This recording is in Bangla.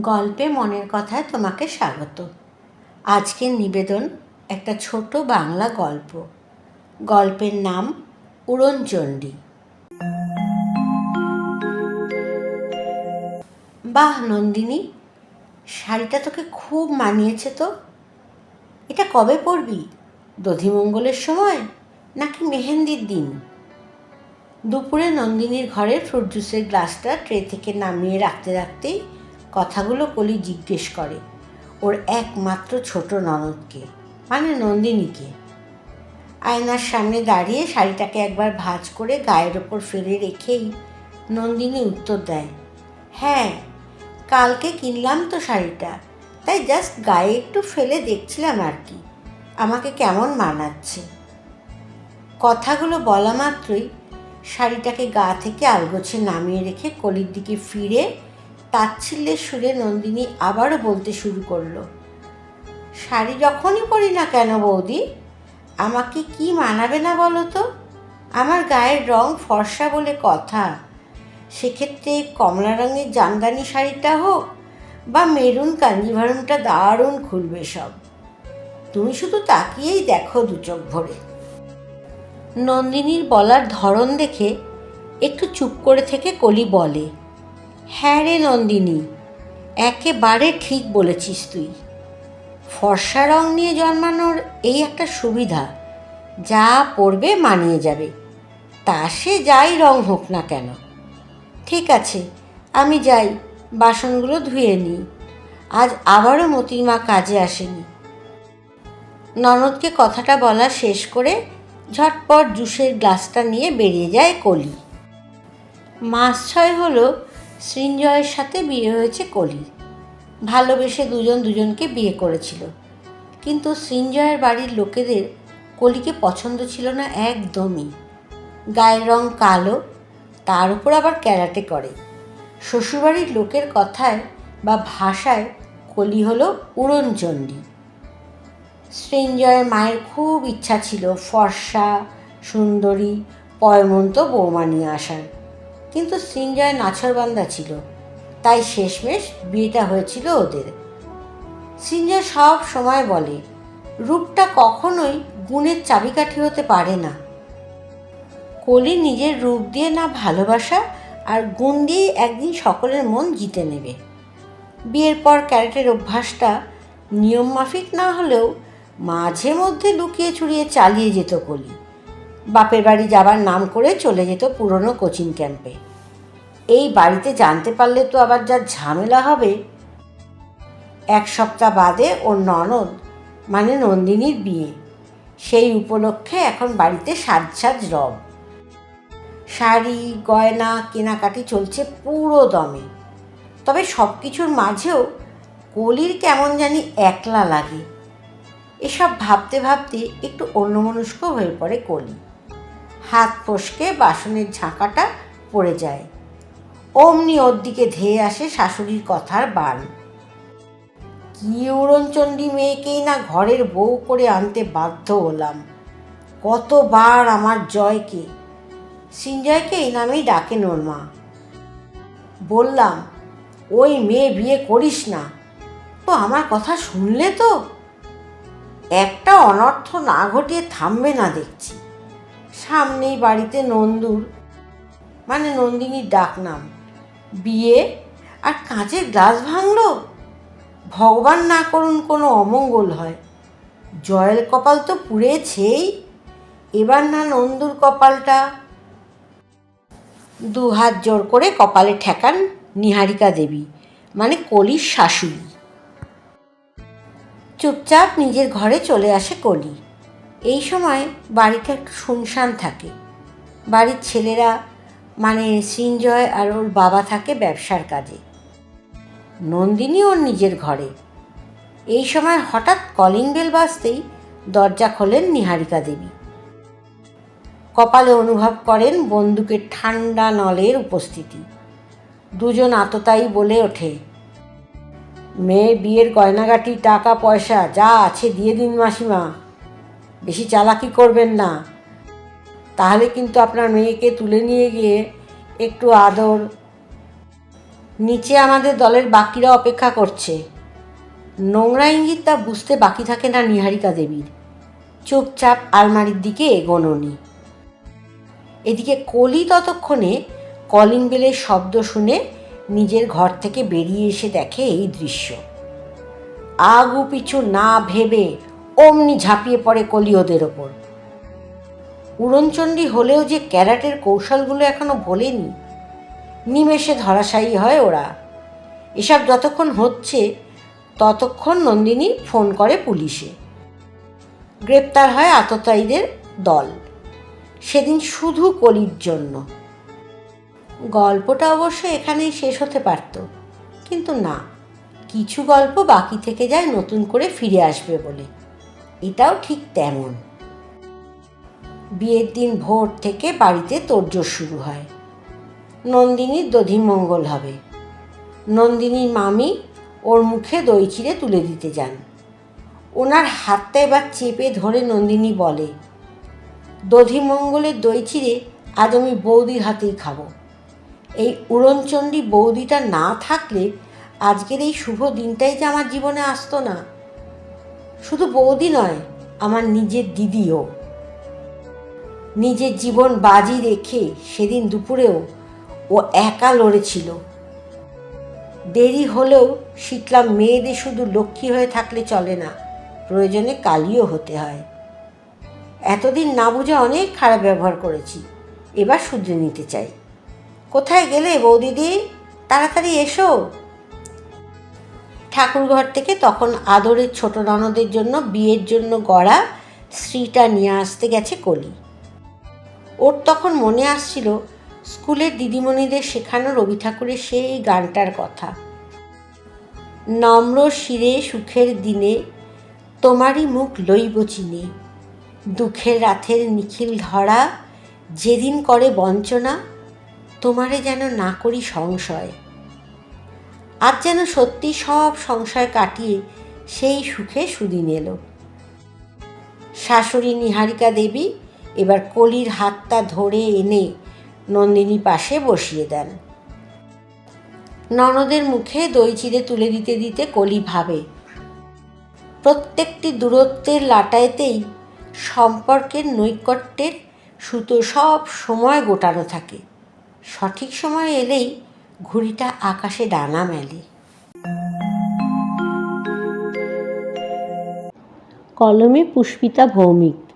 গল্পে মনের কথায় তোমাকে স্বাগত। আজকের নিবেদন একটা ছোট বাংলা গল্প। গল্পের নাম উড়নচণ্ডী। বাহ নন্দিনী, শাড়িটা তোকে খুব মানিয়েছে তো? এটা কবে পরবি? দধিমঙ্গলের সময় নাকি মেহেন্দির দিন? দুপুরে নন্দিনীর ঘরে ফ্রুট জুসের গ্লাসটা ট্রে থেকে নামিয়ে রাখতে রাখতেই কথাগুলো কলি জিজ্ঞেস করে। ওর একমাত্র ছোট ননদকে মানে নন্দিনীকে। আয়নার সামনে দাঁড়িয়ে শাড়িটাকে একবার ভাঁজ করে গায়ের ওপর ফেলে রেখেই নন্দিনী উত্তর দেয় হ্যাঁ কালকে কিনলাম তো শাড়িটা, তাই জাস্ট গায়ে একটু ফেলে দেখছিলাম আর কি, আমাকে কেমন মানাচ্ছে? কথাগুলো বলা মাত্রই শাড়িটাকে গা থেকে আলগোছে নামিয়ে রেখে কলির দিকে ফিরে তাচ্ছিল্যের সুরে নন্দিনী আবারও বলতে শুরু করল, শাড়ি যখনই পরি না কেন বৌদি? আমাকে কি মানাবে না বলো তো? আমার গায়ের রং ফর্সা বলে কথা। সেক্ষেত্রে কমলা রঙের জামদানি শাড়িটা হোক বা মেরুন কাঞ্জিভারমটা দারুণ খুলবে সব। তুমি শুধু তাকিয়েই দেখো দু চোখ ভরে। নন্দিনীর বলার ধরন দেখে একটু চুপ করে থেকে কলি বলে হ্যাঁ রে নন্দিনী, একেবারে ঠিক বলেছিস তুই। ফর্সা রং নিয়ে জন্মানোর এই একটা সুবিধা, যা পড়বে মানিয়ে যাবে। তা সে যাই রং হোক না কেন। ঠিক আছে, আমি যাই, বাসনগুলো ধুয়ে নিই আজ আবারও মতির মা কাজে আসেনি। ননদকে কথাটা বলা শেষ করে ঝটপট জুসের গ্লাসটা নিয়ে বেরিয়ে যায় কলি। মাস ছয় হলো সৃঞ্জয়ের সাথে বিয়ে হয়েছে কলি। ভালোবেসে দুজন দুজনকে বিয়ে করেছিল। কিন্তু সৃঞ্জয়ের বাড়ির লোকেদের কলিকে পছন্দ ছিল না একদমই। গায়ের রং কালো, তার উপর আবার ক্যারাটে করে। শ্বশুরবাড়ির লোকের কথায় বা ভাষায় কলি হলো উড়নচণ্ডী। সৃঞ্জয়ের মায়ের খুব ইচ্ছা ছিল ফর্সা, সুন্দরী, পয়মন্ত বৌমা নিয়ে আসার। কিন্তু সৃঞ্জয় নাছরবান্দা ছিল। তাই শেষমেশ বিয়েটা হয়েছিল ওদের। সৃঞ্জয় সব সময় বলে, রূপটা কখনোই গুণের চাবিকাঠি হতে পারে না। কলি নিজের রূপ দিয়ে না ভালোবাসা আর গুণ দিয়ে একদিন সকলের মন জিতে নেবে। বিয়ের পর ক্যারেটের অভ্যাসটা নিয়মমাফিক না হলেও মাঝে মধ্যে লুকিয়ে ছুড়িয়ে চালিয়ে যেত কলি। বাপের বাড়ি যাবার নাম করে চলে যেত পুরনো কোচিং ক্যাম্পে। এই বাড়িতে জানতে পারলে তো আবার যা ঝামেলা হবে। এক সপ্তাহ বাদে ওর ননদ মানে নন্দিনীর বিয়ে। সেই উপলক্ষে এখন বাড়িতে সাজ সাজ রব। শাড়ি, গয়না, কেনাকাটি চলছে পুরো দমে। তবে সব কিছুর মাঝেও কলির কেমন জানি একলা লাগে। এসব ভাবতে ভাবতে একটু অন্যমনস্ক হয়ে পড়ে কলি। হাত ফসকে বাসনের ঝাঁকাটা পড়ে যায়। অমনি ওর দিকে ধেয়ে আসে শাশুড়ির কথার বান কি উড়নচণ্ডী মেয়েকেই না ঘরের বউ করে আনতে বাধ্য হলাম। কতবার আমার জয়কে। সিঞ্জয়কে এই নামেই ডাকেন ওর মা বললাম, ওই মেয়ে বিয়ে করিস না। তো আমার কথা শুনলে তো? একটা অনর্থ না ঘটিয়ে থামবে না দেখছি। সামনেই বাড়িতে নন্দুর মানে নন্দিনীর ডাক নাম বিয়ে আর কাঁচের গ্লাস ভাঙলো? ভগবান না করুন কোনো অমঙ্গল হয়। জয়ের কপাল তো পুড়েছেই। এবার না নন্দুর কপালটা? দু হাত জোর করে কপালে ঠেকান নিহারিকা দেবী মানে কলির শাশুড়ি। চুপচাপ নিজের ঘরে চলে আসে কলি। এই সময় বাড়িটা একটু শুনশান থাকে। বাড়ির ছেলেরা মানে সৃঞ্জয় আর ওর বাবা থাকে ব্যবসার কাজে। নন্দিনী ওর নিজের ঘরে। এই সময় হঠাৎ কলিং বেল বাজতেই দরজা খোলেন নিহারিকা দেবী। কপালে অনুভব করেন বন্দুকের ঠান্ডা নলের উপস্থিতি। দুজন আততায়ী বলে ওঠে, মেয়ে বিয়ের গয়নাগাটি, টাকা, পয়সা, যা আছে দিয়ে দিন মাসিমা। বেশি চালাকি করবেন না। তাহলে কিন্তু আপনার মেয়েকে তুলে নিয়ে গিয়ে একটু আদর। নিচে আমাদের দলের বাকিরা অপেক্ষা করছে। নোংরা ইঙ্গিত তা বুঝতে বাকি থাকে না নিহারিকা দেবীর। চুপচাপ আলমারির দিকে এগোনোনি। এদিকে কলি ততক্ষণে কলিং বেলের শব্দ শুনে নিজের ঘর থেকে বেরিয়ে এসে দেখে এই দৃশ্য। আগু পিছু না ভেবে অমনি ঝাঁপিয়ে পড়ে কলি ওদের ওপর। উড়নচণ্ডী হলেও যে ক্যারাটের কৌশলগুলো এখনও ভোলেনি নিমেষে ধরাশায়ী হয় ওরা। এসব যতক্ষণ হচ্ছে, ততক্ষণ নন্দিনী ফোন করে পুলিশে। গ্রেপ্তার হয় আততায়ীদের দল। সেদিন শুধু কলির জন্য। গল্পটা অবশ্য এখানেই শেষ হতে পারত, কিন্তু না, কিছু গল্প বাকি থেকে যায় নতুন করে ফিরে আসবে বলে। এটাও ঠিক তেমন। বিয়ের দিন ভোর থেকে বাড়িতে তোড়জোড় শুরু হয়। নন্দিনীর দধিমঙ্গল হবে। নন্দিনীর মামি ওর মুখে দই চিড়ে তুলে দিতে যান। ওনার হাতটা এবার চেপে ধরে নন্দিনী বলে দধিমঙ্গলের দই চিড়ে আজ আমি বৌদির হাতেই খাব। এই উড়নচণ্ডী বৌদিটা না থাকলে আজকের এই শুভ দিনটাই যে আমার জীবনে আসতো না। শুধু বৌদি নয়, আমার নিজের দিদিও। নিজের জীবন বাজি রেখে সেদিন দুপুরেও ও একা লড়েছিল। দেরি হলেও শিখলাম মেয়েদের শুধু লক্ষ্মী হয়ে থাকলে চলে না, প্রয়োজনে কালিও হতে হয়। এতদিন না বুঝে অনেক খারাপ ব্যবহার করেছি, এবার শুধরে নিতে চাই। কোথায় গেলে বৌদিদি? তাড়াতাড়ি এসো। ঠাকুরঘর থেকে তখন আদরের ছোট ননদের জন্য বিয়ের জন্য গড়া স্ত্রীটা নিয়ে আসতে গেছে কলি। ওর তখন মনে আসছিল, স্কুলের দিদিমণিদের শেখানো রবি ঠাকুরের সেই গানটার কথা। নম্র শিরে সুখের দিনে তোমারই মুখ লইব চিনে, দুঃখের রাতের নিখিল ধরা, যেদিন করে বঞ্চনা, তোমারে যেন না করি সংশয়। আজ যেন সত্যি সব সংশয় কাটিয়ে সেই সুখে সুদিন এলো। শাশুড়ি নিহারিকা দেবী এবার কলির হাতটা ধরে এনে নন্দিনী পাশে বসিয়ে দেন। ননদের মুখে দই চিড়ে তুলে দিতে দিতে কলি ভাবে, প্রত্যেকটি দূরত্বের লাটাইতেই সম্পর্কের নৈকট্যের সুতো সব সময় গোটানো থাকে। সঠিক সময় এলেই ঘুড়িটা আকাশে ডানা মেলে। কলমে পুষ্পিতা ভৌমিক।